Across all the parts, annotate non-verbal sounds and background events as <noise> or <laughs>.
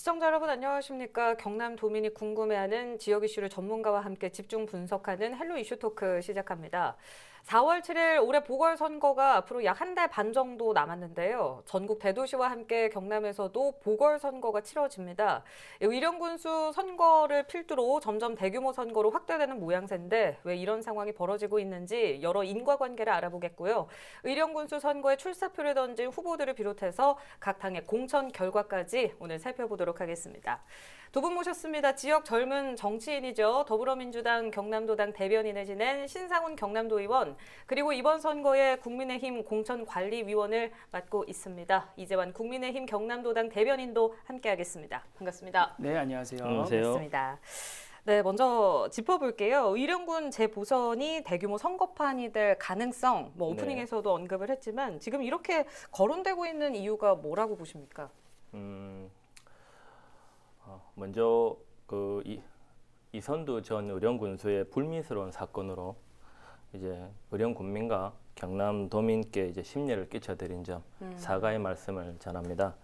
시청자 여러분 안녕하십니까? 경남 도민이 궁금해하는 지역 이슈를 전문가와 함께 집중 분석하는 헬로 이슈 토크 시작합니다. 4월 7일 올해 보궐선거가 앞으로 약 한 달 반 정도 남았는데요. 전국 대도시와 함께 경남에서도 보궐선거가 치러집니다. 의령군수 선거를 필두로 점점 대규모 선거로 확대되는 모양새인데 왜 이런 상황이 벌어지고 있는지 여러 인과관계를 알아보겠고요. 의령군수 선거에 출사표를 던진 후보들을 비롯해서 각 당의 공천 결과까지 오늘 살펴보도록 하겠습니다. 두 분 모셨습니다. 지역 젊은 정치인이죠. 더불어민주당 경남도당 대변인을 지낸 신상훈 경남도의원 그리고 이번 선거에 국민의힘 공천관리위원을 맡고 있습니다. 이재환 국민의힘 경남도당 대변인도 함께하겠습니다. 반갑습니다. 네, 안녕하세요. 안녕하세요. 반갑습니다. 네, 먼저 짚어볼게요. 의령군 재보선이 대규모 선거판이 될 가능성, 뭐 네. 오프닝에서도 언급을 했지만 지금 이렇게 거론되고 있는 이유가 뭐라고 보십니까? 음, 어, 먼저 그 이, 이선두 전 의령 군수의 불미스러운 사건으로 이제 의령 군민과 경남 도민께 이제 심려를 끼쳐드린 점 음. 사과의 말씀을 전합니다.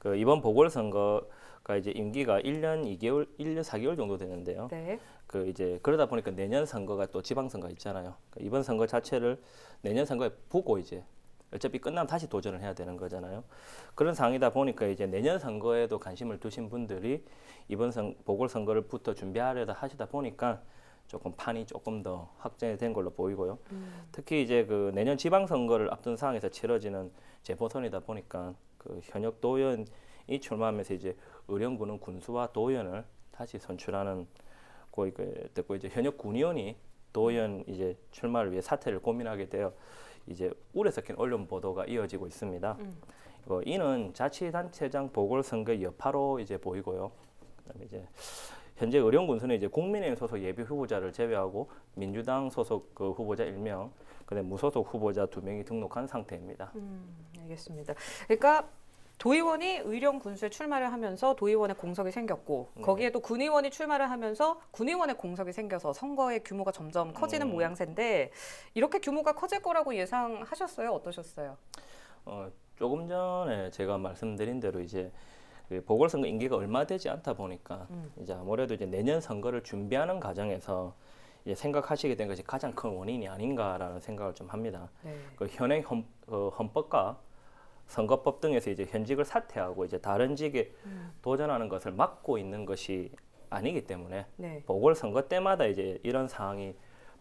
그 이번 보궐선거가 이제 임기가 1년 2개월, 1년 4개월 정도 되는데요. 네. 그 이제 그러다 보니까 내년 선거가 또 지방선거 있잖아요. 그러니까 이번 선거 자체를 내년 선거에 보고 이제 어차피 끝나면 다시 도전을 해야 되는 거잖아요. 그런 상황이다 보니까 이제 내년 선거에도 관심을 두신 분들이 이번 선 보궐선거를 부터 준비하려다 하시다 보니까 조금 판이 조금 더 확정된 걸로 보이고요. 음. 특히 이제 그 내년 지방선거를 앞둔 상황에서 치러지는 재보선이다 보니까 그 현역 도연이 출마하면서 이제 의령군은 군수와 도연을 다시 선출하는 고 이거 듣고 이제 현역 군의원이 도연 이제 출마를 위해 사퇴를 고민하게 되어 이제 울에 섞인 언론 보도가 이어지고 있습니다. 음. 어, 이는 자치단체장 보궐선거 여파로 이제 보이고요. 그다음에 이제 현재 의령군수는 이제 국민의힘 소속 예비 후보자를 제외하고 민주당 소속 그 후보자 1명, 그다음 무소속 후보자 2명이 등록한 상태입니다. 음, 알겠습니다. 그러니까 도의원이 의령 군수에 출마를 하면서 도의원의 공석이 생겼고 네. 거기에 또 군의원이 출마를 하면서 군의원의 공석이 생겨서 선거의 규모가 점점 커지는 음. 모양새인데 이렇게 규모가 커질 거라고 예상하셨어요? 어떠셨어요? 어, 조금 전에 제가 말씀드린 대로 이제 그 보궐선거 임기가 얼마 되지 않다 보니까 음. 이제 아무래도 이제 내년 선거를 준비하는 과정에서 이제 생각하시게 된 것이 가장 큰 원인이 아닌가라는 생각을 좀 합니다. 네. 그 현행 헌, 어, 헌법과 선거법 등에서 이제 현직을 사퇴하고 이제 다른 직에 음. 도전하는 것을 막고 있는 것이 아니기 때문에 네. 보궐선거 때마다 이제 이런 상황이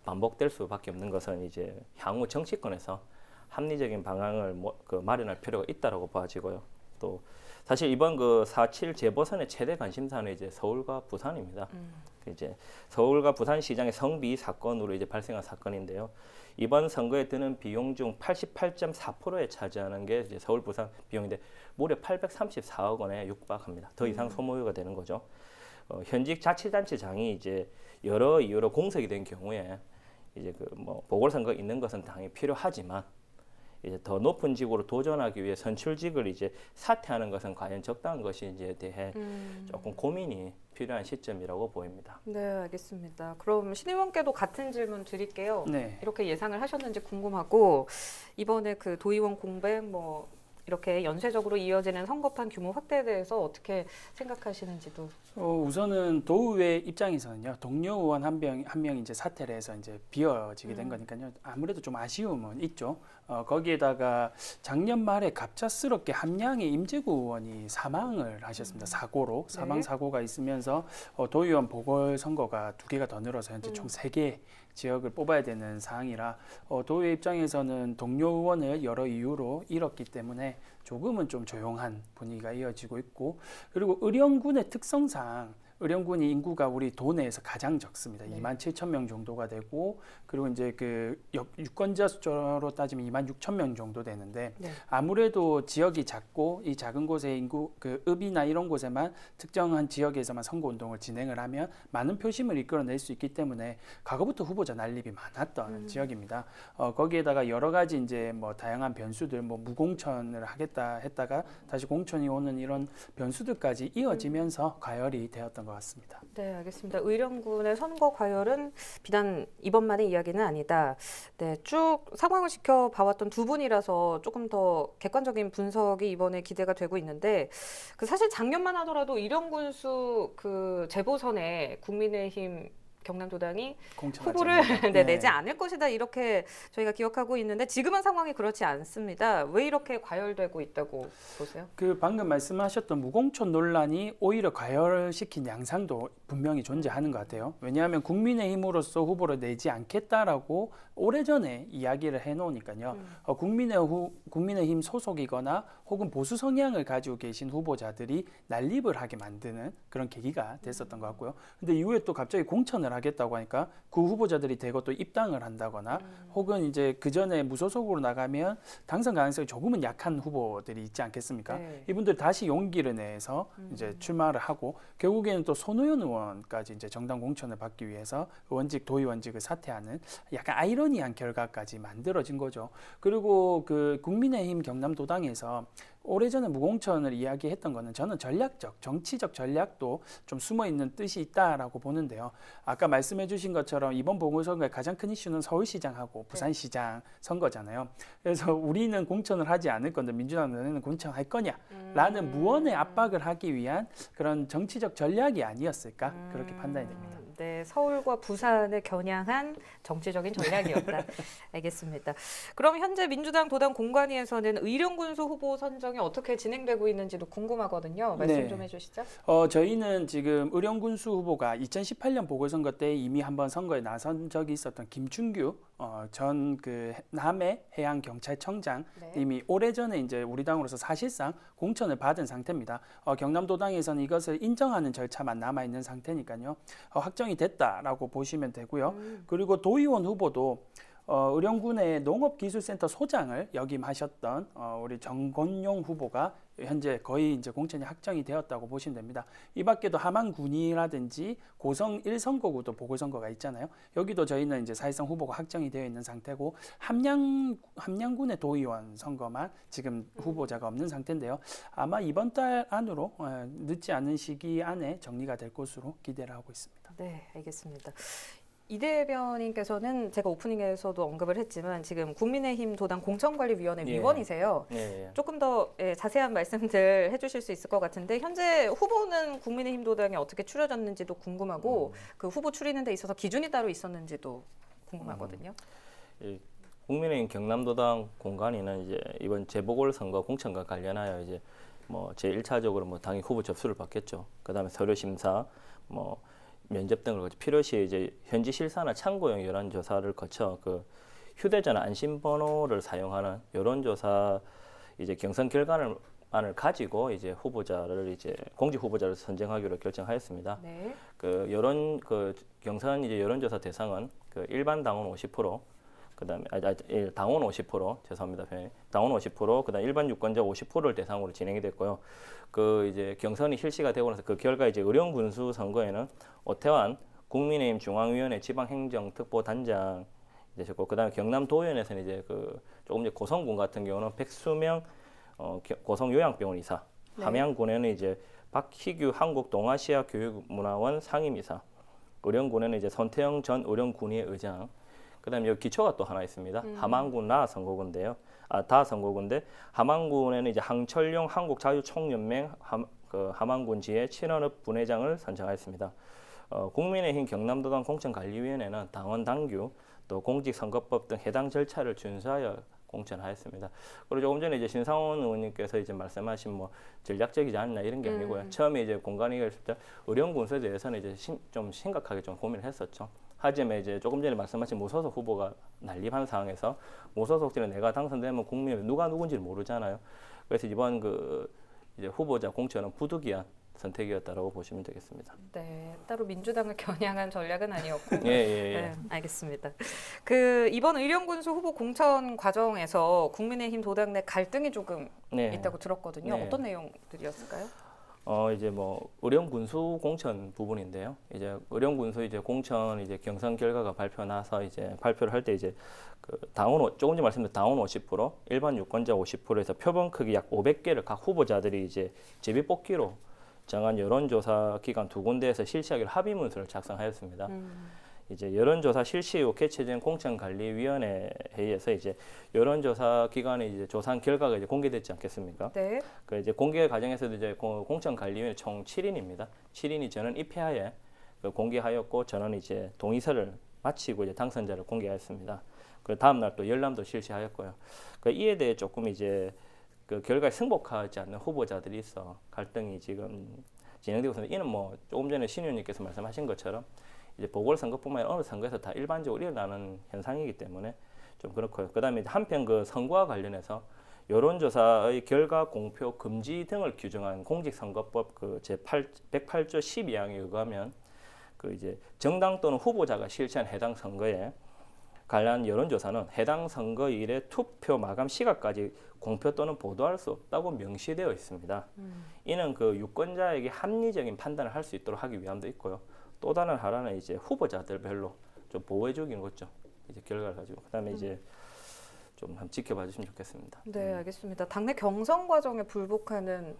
반복될 수밖에 없는 것은 이제 향후 정치권에서 합리적인 방향을 모- 그 마련할 필요가 있다라고 봐지고요. 또 사실 이번 그 4.7 재보선의 최대 관심사는 이제 서울과 부산입니다. 음. 그 이제 서울과 부산시장의 성비 사건으로 이제 발생한 사건인데요. 이번 선거에 드는 비용 중 88.4%에 차지하는 게 이제 서울 부산 비용인데 무려 834억 원에 육박합니다. 더 이상 소모유가 되는 거죠. 어, 현직 자치단체장이 이제 여러 이유로 공석이 된 경우에 이제 그 뭐 보궐선거 있는 것은 당연히 필요하지만 이제 더 높은 직으로 도전하기 위해 선출직을 이제 사퇴하는 것은 과연 적당한 것인지에 대해 음. 조금 고민이 필요한 시점이라고 보입니다. 네, 알겠습니다. 그럼 신 의원께도 같은 질문 드릴게요. 네. 이렇게 예상을 하셨는지 궁금하고 이번에 그 도의원 공백 뭐 이렇게 연쇄적으로 이어지는 선거판 규모 확대에 대해서 어떻게 생각하시는지도 어, 우선은 도의회 입장에서는요 동료 의원 한 명 한 명이 이제 사퇴를 해서 이제 비어지게 된 음. 거니까요 아무래도 좀 아쉬움은 있죠. 어, 거기에다가 작년 말에 갑작스럽게 함양의 임재구 의원이 사망을 하셨습니다. 사고로 사망 네. 사고가 있으면서 어, 도의원 보궐 선거가 두 개가 더 늘어서 현재 음. 총세 개 지역을 뽑아야 되는 상황이라 어, 도의회 입장에서는 동료 의원을 여러 이유로 잃었기 때문에 조금은 좀 조용한 분위기가 이어지고 있고 그리고 의령군의 특성상 의령군이 인구가 우리 도내에서 가장 적습니다. 네. 2만 7천 명 정도가 되고 그리고 이제 그 역- 유권자 숫자로 따지면 2만 6천 명 정도 되는데 네. 아무래도 지역이 작고 이 작은 곳에 인구 그 읍이나 이런 곳에만 특정한 지역에서만 선거 운동을 진행을 하면 많은 표심을 이끌어낼 수 있기 때문에 과거부터 후보자 난립이 많았던 음. 지역입니다. 어, 거기에다가 여러 가지 이제 뭐 다양한 변수들 뭐 무공천을 하겠다 했다가 다시 공천이 오는 이런 변수들까지 이어지면서 과열이 되었던 것 같습니다. 네, 알겠습니다. 의령군의 선거 과열은 비단 이번만의 이야기는 아니다. 네, 쭉 상황을 지켜봐왔던 두 분이라서 조금 더 객관적인 분석이 이번에 기대가 되고 있는데, 그 사실 작년만 하더라도 의령군수 그 재보선에 국민의힘 경남도당이 후보를. <laughs> 네, 내지 않을 것이다 이렇게 저희가 기억하고 있는데 지금은 상황이 그렇지 않습니다. 왜 이렇게 과열되고 있다고 보세요? 그 방금 말씀하셨던 무공천 논란이 오히려 과열시킨 양상도 분명히 존재하는 것 같아요. 왜냐하면 국민의힘으로서 후보를 내지 않겠다라고 오래전에 이야기를 해놓으니까요. 음. 어, 국민의 후, 국민의힘 소속이거나 혹은 보수 성향을 가지고 계신 후보자들이 난립을 하게 만드는 그런 계기가 됐었던 것 같고요. 근데 이후에 또 갑자기 공천을 하겠다고 하니까 그 후보자들이 대거 또 입당을 한다거나 혹은 이제 그 전에 무소속으로 나가면 당선 가능성이 조금은 약한 후보들이 있지 않겠습니까? 네. 이분들 다시 용기를 내서 이제 출마를 하고 결국에는 또 손호연 의원 까지 이제 정당 공천을 받기 위해서 의원직 도의원직을 사퇴하는 약간 아이러니한 결과까지 만들어진 거죠. 그리고 그 국민의힘 경남도당에서 오래전에 무공천을 이야기했던 거는 저는 전략적, 정치적 전략도 좀 숨어 있는 뜻이 있다라고 보는데요. 아까 말씀해 주신 것처럼 이번 보궐선거의 가장 큰 이슈는 서울시장하고 부산시장 선거잖아요. 그래서 우리는 공천을 하지 않을 건데 민주당 너네는 공천할 거냐? 라는 무언의 압박을 하기 위한 그런 정치적 전략이 아니었을까 그렇게 판단이 됩니다. 음, 네, 서울과 부산을 겨냥한 정치적인 전략이었다. <laughs> 알겠습니다. 그럼 현재 민주당 도당 공관위에서는 의령군수 후보 선정이 어떻게 진행되고 있는지도 궁금하거든요. 말씀 네. 좀 해주시죠. 어, 저희는 지금 의령군수 후보가 2018년 보궐선거 때 이미 한번 선거에 나선 적이 있었던 김춘규 어, 전 그 남해 해양 경찰청장 네. 이미 오래전에 이제 우리 당으로서 사실상 공천을 받은 상태입니다. 어, 경남도당에서는 이것을 인정하는 절차만 남아 있는 상태니까요. 어, 확정이 됐다라고 보시면 되고요. 음. 그리고 도의원 후보도 어, 의령군의 농업기술센터 소장을 역임하셨던 어, 우리 정건용 후보가 현재 거의 이제 공천이 확정이 되었다고 보시면 됩니다. 이 밖에도 함안군이라든지 고성 1선거구도 보궐선거가 있잖아요. 여기도 저희는 이제 사실상 후보가 확정이 되어 있는 상태고 함양 함양군의 도의원 선거만 지금 후보자가 없는 상태인데요. 아마 이번 달 안으로 어, 늦지 않은 시기 안에 정리가 될 것으로 기대를 하고 있습니다. 네, 알겠습니다. 이 대 변인께서는 제가 오프닝에서도 언급을 했지만 지금 국민의힘 도당 공천관리위원회 예. 위원이세요. 예, 예. 조금 더 예, 자세한 말씀들 해주실 수 있을 것 같은데 현재 후보는 국민의힘 도당에 어떻게 추려졌는지도 궁금하고 그 후보 추리는 데 있어서 기준이 따로 있었는지도 궁금하거든요. 이 국민의힘 경남도당 공관위는 이제 이번 재보궐 선거 공천과 관련하여 이제 뭐제 1차적으로 뭐 당연히 후보 접수를 받겠죠. 그다음에 서류 심사, 뭐 면접 등을 거쳐 필요시 이제 현지 실사나 참고용 여론 조사를 거쳐 그 휴대전화 안심번호를 사용하는 여론 조사 이제 경선 결과를 안을 가지고 이제 후보자를 이제 공직 후보자를 선정하기로 결정하였습니다. 네. 그 여론 그 경선 이제 여론조사 대상은 그 일반 당원 50% 그다음에 아, 아, 예, 당원 50% 죄송합니다 표현이 당원 50% 그다음 일반 유권자 50%를 대상으로 진행이 됐고요. 그 이제 경선이 실시가 되고 나서 그 결과 이제 의령 군수 선거에는 오태환 국민의힘 중앙위원회 지방행정특보단장 되셨고 그다음에 경남 도의원에서는 이제 그 조금 이제 고성군 같은 경우는 백수명 어, 겨- 고성 요양병원 이사 네. 함양군에는 이제 박희규 한국 동아시아 교육문화원 상임이사 의령군에는 이제 손태영 전 의령군의 의장 그다음에 여기 기초가 또 하나 있습니다 함안군 나 선거구인데요 아 다 선거구인데 함안군에는 이제 항철용 한국자유총연맹 함, 그 함안군 지회 친원읍 분회장을 선정하였습니다. 어, 국민의힘 경남도당 공천관리위원회는 당원 당규 또 공직선거법 등 해당 절차를 준수하여 공천하였습니다. 그리고 조금 전에 이제 신상원 의원님께서 이제 말씀하신 뭐 전략적이지 않나 이런 게 아니고요. 처음에 이제 공간위가 있을 때 의령 군수에 대해서는 이제 심, 좀 심각하게 좀 고민을 했었죠. 하지만 이제 조금 전에 말씀하신 무소속 후보가 난립한 상황에서 무소속들은 내가 당선되면 국민이 누가 누군지를 모르잖아요. 그래서 이번 그 이제 후보자 공천은 부득이한 선택이었다라고 보시면 되겠습니다. 네, 따로 민주당을 <laughs> 겨냥한 전략은 아니었고. 예, 예, 예. 네, 알겠습니다. 그 이번 의령군수 후보 공천 과정에서 국민의힘 도당 내 갈등이 조금 네. 있다고 들었거든요. 네. 어떤 내용들이었을까요? 어 이제 뭐 의령 군수 공천 부분인데요. 이제 의령 군수 이제 공천 이제 경선 결과가 발표 나서 이제 발표를 할 때 이제 그 당원 오- 조금 전에 말씀드린 당원 50%, 일반 유권자 50%에서 표본 크기 약 500개를 각 후보자들이 이제 제비 뽑기로 정한 여론조사 기관 두 군데에서 실시하기로 합의 문서를 작성하였습니다. 음. 이제 여론조사 실시 후 개최된 공천관리위원회 회의에서 이제 여론조사 기관의 이제 조사한 결과가 이제 공개됐지 않겠습니까? 네. 그 이제 공개 과정에서도 이제 공- 공천관리위원 총 7인입니다. 7인이 저는 입회하에 그 공개하였고 저는 이제 동의서를 마치고 이제 당선자를 공개하였습니다. 그 다음 날 또 열람도 실시하였고요. 그 이에 대해 조금 이제 그 결과에 승복하지 않는 후보자들이 있어 갈등이 지금 진행되고 있습니다. 이는 뭐 조금 전에 신 의원님께서 말씀하신 것처럼 이제 보궐선거뿐만 아니라 어느 선거에서 다 일반적으로 일어나는 현상이기 때문에 좀 그렇고요. 그다음에 한편 그 선거와 관련해서 여론조사의 결과 공표 금지 등을 규정한 공직선거법 그 제8 108조 12항에 의하면 그 이제 정당 또는 후보자가 실시한 해당 선거에 관련 여론조사는 해당 선거일의 투표 마감 시각까지 공표 또는 보도할 수 없다고 명시되어 있습니다. 음. 이는 그 유권자에게 합리적인 판단을 할 수 있도록 하기 위함도 있고요. 또 다른 하나는 이제 후보자들별로 좀 보호해주기는 거죠. 이제 결과를 가지고 그다음에 이제 좀 한번 지켜봐 주시면 좋겠습니다. 네, 알겠습니다. 당내 경선 과정에 불복하는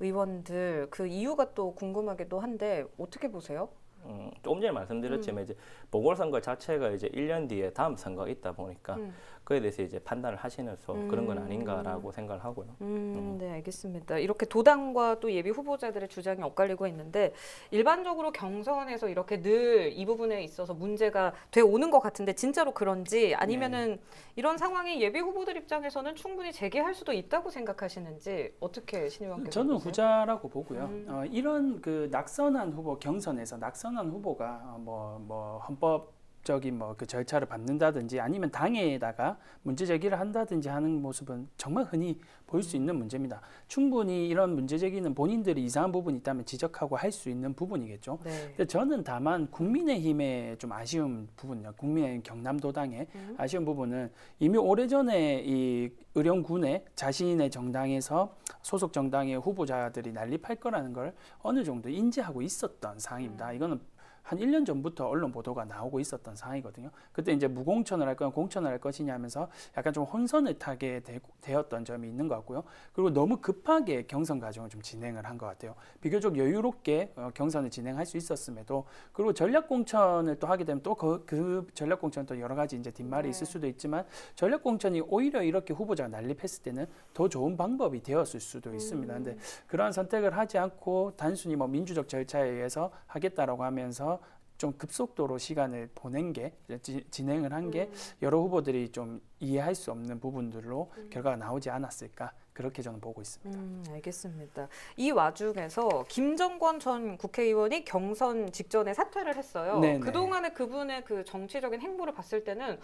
의원들 그 이유가 또 궁금하기도 한데 어떻게 보세요? 음, 조금 전에 말씀드렸지만 이제 보궐선거 자체가 이제 1년 뒤에 다음 선거가 있다 보니까 음. 그에 대해서 이제 판단을 하시면서 그런 건 음. 아닌가라고 생각을 하고요. 음, 네, 알겠습니다. 이렇게 도당과 또 예비 후보자들의 주장이 엇갈리고 있는데 일반적으로 경선에서 이렇게 늘 이 부분에 있어서 문제가 돼 오는 것 같은데 진짜로 그런지 아니면은 이런 상황이 예비 후보들 입장에서는 충분히 제기할 수도 있다고 생각하시는지 어떻게 신 의원께서 저는 보세요? 후자라고 보고요. 음. 어, 이런 그 낙선한 후보 경선에서 낙선한 후보가 뭐뭐 뭐 헌법 적인 뭐 그 절차를 받는다든지 아니면 당에다가 문제 제기를 한다든지 하는 모습은 정말 흔히 보일 수 있는 문제입니다. 충분히 이런 문제 제기는 본인들이 이상한 부분이 있다면 지적하고 할 수 있는 부분이겠죠. 네. 근데 저는 다만 국민의힘의 좀 아쉬운 부분요. 국민의힘 경남도당의 음. 아쉬운 부분은 이미 오래전에 이 의령군에 자신의 정당에서 소속 정당의 후보자들이 난립할 거라는 걸 어느 정도 인지하고 있었던 상황입니다. 이거는 한 1년 전부터 언론 보도가 나오고 있었던 상황이거든요. 그때 이제 무공천을 할 거냐 공천을 할 것이냐 하면서 약간 좀 혼선을 타게 되, 되었던 점이 있는 것 같고요. 그리고 너무 급하게 경선 과정을 좀 진행을 한 것 같아요. 비교적 여유롭게 어, 경선을 진행할 수 있었음에도 그리고 전략 공천을 또 하게 되면 또그 전략 공천 또 여러 가지 이제 뒷말이 네. 있을 수도 있지만 전략 공천이 오히려 이렇게 후보자가 난립했을 때는 더 좋은 방법이 되었을 수도 있습니다. 근데 그러한 선택을 하지 않고 단순히 뭐 민주적 절차에 의해서 하겠다라고 하면서 좀 급속도로 시간을 보낸 게 지- 진행을 한 게 여러 후보들이 좀 이해할 수 없는 부분들로 결과가 나오지 않았을까 그렇게 저는 보고 있습니다. 음, 알겠습니다. 이 와중에서 김정권 전 국회의원이 경선 직전에 사퇴를 했어요. 네네. 그동안의 그분의 그 정치적인 행보를 봤을 때는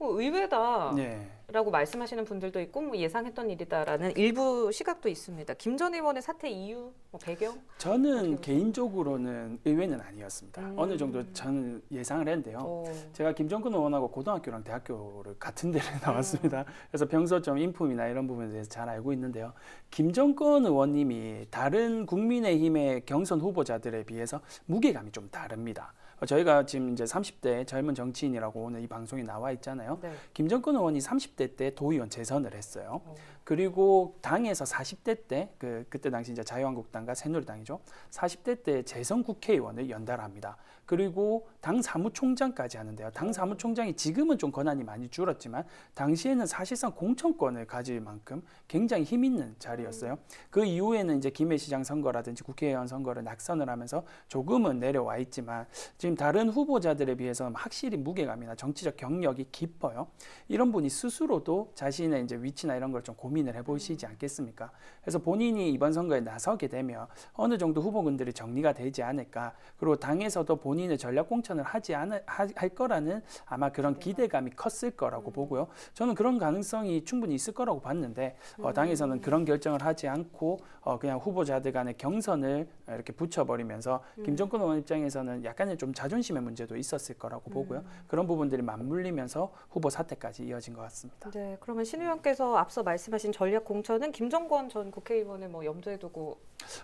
어, 의외다라고 네. 말씀하시는 분들도 있고 뭐 예상했던 일이다라는 일부 시각도 있습니다. 김 전 의원의 사퇴 이유, 뭐 배경? 저는? 개인적으로는 의외는 아니었습니다. 음. 어느 정도 저는 예상을 했는데요. 어, 제가 김정근 의원하고 고등학교랑 대학교를 같은 데를 음. <laughs> 나왔습니다. 그래서 평소 좀 인품이나 이런 부분에 대해서 잘 알고 있는데요. 김정근 의원님이 다른 국민의힘의 경선 후보자들에 비해서 무게감이 좀 다릅니다. 어, 저희가 지금 이제 30대 젊은 정치인이라고 오늘 이 방송에 나와 있잖아요. 네. 김정근 의원이 30대 때 도의원 재선을 했어요. 어. 그리고 당에서 40대 때 그 그때 당시 이제 자유한국당과 새누리당이죠. 40대 때 재선 국회의원을 연달합니다. 그리고 당 사무총장까지 하는데요. 당 사무총장이 지금은 좀 권한이 많이 줄었지만 당시에는 사실상 공천권을 가질 만큼 굉장히 힘 있는 자리였어요. 그 이후에는 이제 김해시장 선거라든지 국회의원 선거를 낙선을 하면서 조금은 내려와 있지만 지금 다른 후보자들에 비해서는 확실히 무게감이나 정치적 경력이 깊어요. 이런 분이 스스로도 자신의 이제 위치나 이런 걸 좀 고민을 해보시지 않겠습니까? 그래서 본인이 이번 선거에 나서게 되면 어느 정도 후보군들이 정리가 되지 않을까. 그리고 당에서도 본인의 전략 공천 을 하지 않을 하- 할 거라는 아마 그런 기대감이 컸을 거라고 보고요. 저는 그런 가능성이 충분히 있을 거라고 봤는데 어, 당에서는 그런 결정을 하지 않고 어, 그냥 후보자들 간의 경선을 이렇게 붙여버리면서 김정근 의원 입장에서는 약간의 좀 자존심의 문제도 있었을 거라고 보고요. 그런 부분들이 맞물리면서 후보 사퇴까지 이어진 것 같습니다. 네, 그러면 신 의원께서 앞서 말씀하신 전략 공천은 김정권 전 국회의원을 뭐 염두에 두고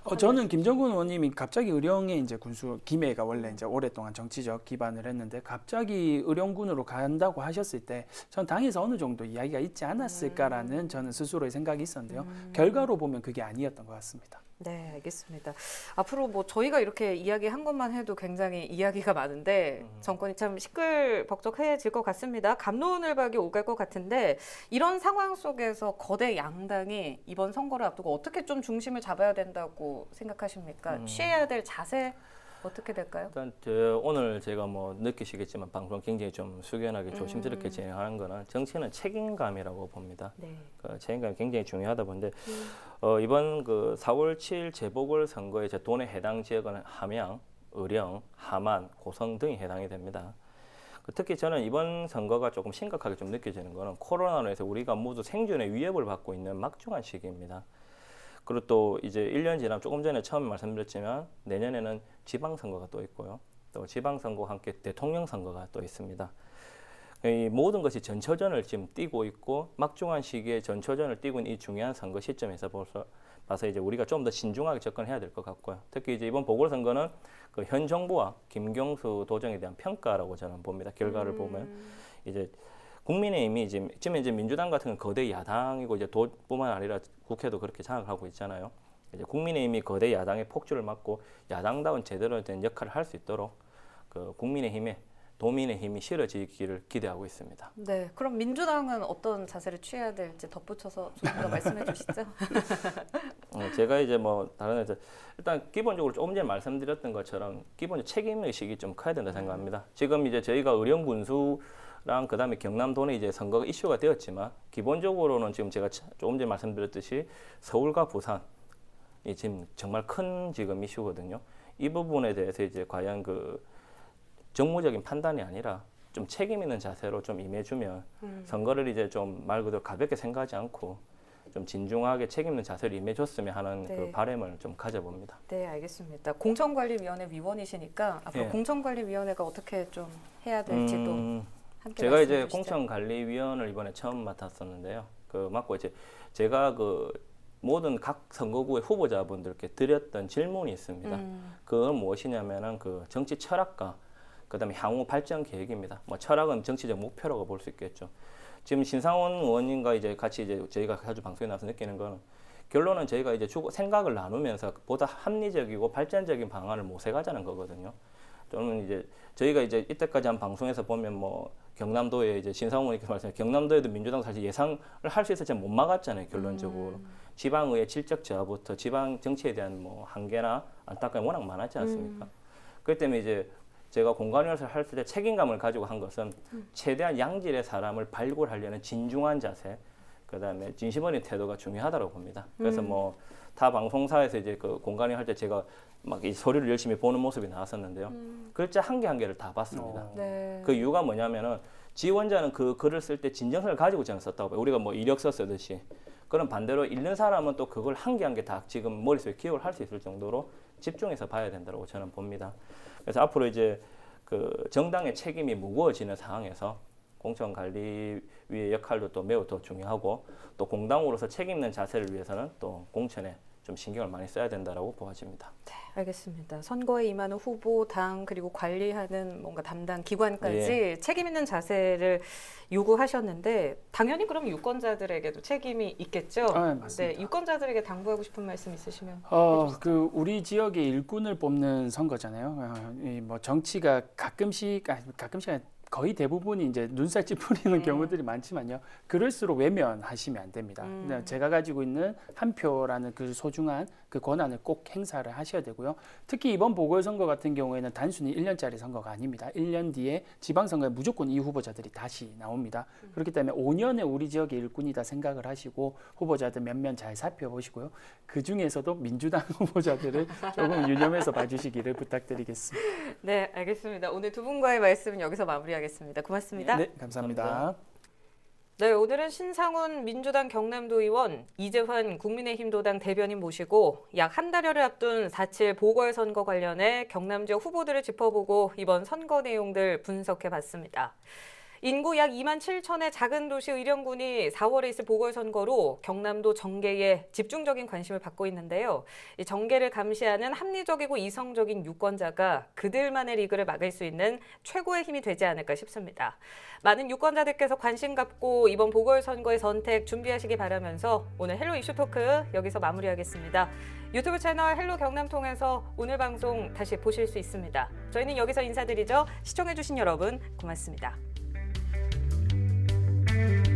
어, 저는 김정근 의원님이 갑자기 의령에 이제 군수 김해가 원래 이제 오랫동안 정치적 기반을 했는데 갑자기 의령군으로 간다고 하셨을 때 전 당에서 어느 정도 이야기가 있지 않았을까라는 저는 스스로의 생각이 있었는데요. 결과로 보면 그게 아니었던 것 같습니다. 네, 알겠습니다. 앞으로 뭐 저희가 이렇게 이야기한 것만 해도 굉장히 이야기가 많은데 음. 정권이 참 시끌벅적해질 것 같습니다. 감론을박이 오갈 것 같은데 이런 상황 속에서 거대 양당이 이번 선거를 앞두고 어떻게 좀 중심을 잡아야 된다고 생각하십니까? 음. 취해야 될 자세 어떻게 될까요? 일단 저 오늘 제가 뭐 느끼시겠지만 방송 굉장히 좀 숙연하게 조심스럽게 음. 진행하는 거는 정치는 책임감이라고 봅니다. 네. 그 책임감이 굉장히 중요하다 보는데 음. 어, 이번 그 4월 7일 재보궐 선거에 이제 돈에 해당 지역은 함양, 의령, 함안, 고성 등이 해당이 됩니다. 그 특히 저는 이번 선거가 조금 심각하게 좀 느껴지는 거는 코로나로 해서 우리가 모두 생존의 위협을 받고 있는 막중한 시기입니다. 그리고 또 이제 1년 지나면 조금 전에 처음 말씀드렸지만 내년에는 지방선거가 또 있고요. 또 지방선거와 함께 대통령 선거가 또 있습니다. 이 모든 것이 전초전을 지금 뛰고 있고 막중한 시기에 전초전을 뛰고 있는 이 중요한 선거 시점에서 벌써 봐서 이제 우리가 좀 더 신중하게 접근해야 될 것 같고요. 특히 이제 이번 보궐선거는 그 현 정부와 김경수 도정에 대한 평가라고 저는 봅니다. 결과를 보면 음. 이제 국민의힘이 지금 지금 이제 민주당 같은 건 거대 야당이고 이제 도뿐만 아니라 국회도 그렇게 장악을 하고 있잖아요. 이제 국민의힘이 거대 야당의 폭주를 막고 야당다운 제대로 된 역할을 할 수 있도록 그 국민의힘에 도민의 힘이 실어지기를 기대하고 있습니다. 네, 그럼 민주당은 어떤 자세를 취해야 될지 덧붙여서 조금 더 말씀해 주시죠. <laughs> 어, 제가 이제 뭐 다른 데서 일단 기본적으로 조금 전에 말씀드렸던 것처럼 기본 책임 의식이 좀 커야 된다 생각합니다. 지금 이제 저희가 의령 군수 랑 그다음에 경남 도내 이제 선거가 이슈가 되었지만 기본적으로는 지금 제가 차- 조금 전에 말씀드렸듯이 서울과 부산 이 지금 정말 큰 지금 이슈거든요. 이 부분에 대해서 이제 과연 그 정무적인 판단이 아니라 좀 책임 있는 자세로 좀 임해주면 음. 선거를 이제 좀 말 그대로 가볍게 생각하지 않고 좀 진중하게 책임 있는 자세를 임해줬으면 하는 네. 그 바람을 좀 가져봅니다. 네, 알겠습니다. 공천관리위원회 위원이시니까 앞으로 예. 공천관리위원회가 어떻게 좀 해야 될지도 음, 함께 제가 이제 주시죠. 공천 관리위원을 이번에 처음 맡았었는데요. 그 맡고 이제 제가 그 모든 각 선거구의 후보자분들께 드렸던 질문이 있습니다. 음, 그건 무엇이냐면은 그 정치 철학과 그다음에 향후 발전 계획입니다. 뭐 철학은 정치적 목표라고 볼 수 있겠죠. 지금 신상원 의원님과 이제 같이 이제 저희가 자주 방송에 나와서 느끼는 거는 결론은 저희가 이제 주고 생각을 나누면서 보다 합리적이고 발전적인 방안을 모색하자는 거거든요. 저는 이제 저희가 이제 이때까지 한 방송에서 보면 뭐 경남도에 이제 신상원 의원님께서 말씀 경남도에도 민주당 사실 예상을 할 수 있었지만 못 막았잖아요 결론적으로 음. 지방의회 질적 저하부터 지방 정치에 대한 뭐 한계나 안타까움이 워낙 많았지 않습니까? 음. 그렇기 때문에 이제 제가 공간위원회를 할 때 책임감을 가지고 한 것은 음. 최대한 양질의 사람을 발굴하려는 진중한 자세, 그다음에 진심 어린 태도가 중요하다고 봅니다. 그래서 음. 뭐타 방송사에서 이제 그 공간위 할때 제가 막이 소리를 열심히 보는 모습이 나왔었는데요. 음, 글자 한 개 한 개를 다 봤습니다. 어. 네. 그 이유가 뭐냐면은 지원자는 그 글을 쓸 때 진정성을 가지고 저는 썼다고 봐요. 우리가 뭐 이력서 쓰듯이. 그럼 반대로 읽는 사람은 또 그걸 한 개 한 개 다 지금 머릿속에 기억을 할 수 있을 정도로 집중해서 봐야 된다고 저는 봅니다. 그래서 앞으로 이제 그 정당의 책임이 무거워지는 상황에서 공천관리위의 역할도 또 매우 더 중요하고 또 공당으로서 책임 있는 자세를 위해서는 또 공천에 좀 신경을 많이 써야 된다라고 보아집니다. 알겠습니다. 선거에 임하는 후보, 당 그리고 관리하는 뭔가 담당 기관까지 책임 있는 자세를 요구하셨는데 당연히 그럼 유권자들에게도 책임이 있겠죠. 아, 맞습니다. 네, 유권자들에게 당부하고 싶은 말씀 있으시면 어, 그 우리 지역의 일꾼을 뽑는 선거잖아요. 어, 이뭐 정치가 가끔씩 아, 가끔씩 거의 대부분이 이제 눈살 찌푸리는 음. 경우들이 많지만요. 그럴수록 외면하시면 안 됩니다. 음. 제가 가지고 있는 한 표라는 그 소중한 그 권한을 꼭 행사를 하셔야 되고요. 특히 이번 보궐선거 같은 경우에는 단순히 1년짜리 선거가 아닙니다. 1년 뒤에 지방선거에 무조건 이 후보자들이 다시 나옵니다. 그렇기 때문에 5년의 우리 지역의 일꾼이다 생각을 하시고 후보자들 몇몇 잘 살펴보시고요. 그 중에서도 민주당 <laughs> 후보자들을 조금 유념해서 봐주시기를 부탁드리겠습니다. 네, 알겠습니다. 오늘 두 분과의 말씀은 여기서 마무리하겠습니다. 고맙습니다. 네, 감사합니다. 감사합니다. 네, 오늘은 신상훈 민주당 경남도 의원, 이재환 국민의힘 도당 대변인 모시고 약 한 달여를 앞둔 4.7 보궐선거 관련해 경남 지역 후보들을 짚어보고 이번 선거 내용들 분석해 봤습니다. 인구 약 2만 7천의 작은 도시 의령군이 4월에 있을 보궐선거로 경남도 정계에 집중적인 관심을 받고 있는데요. 이 정계를 감시하는 합리적이고 이성적인 유권자가 그들만의 리그를 막을 수 있는 최고의 힘이 되지 않을까 싶습니다. 많은 유권자들께서 관심 갖고 이번 보궐선거의 선택 준비하시기 바라면서 오늘 헬로 이슈 토크 여기서 마무리하겠습니다. 유튜브 채널 헬로 경남 통해서 오늘 방송 다시 보실 수 있습니다. 저희는 여기서 인사드리죠. 시청해주신 여러분 고맙습니다. thank you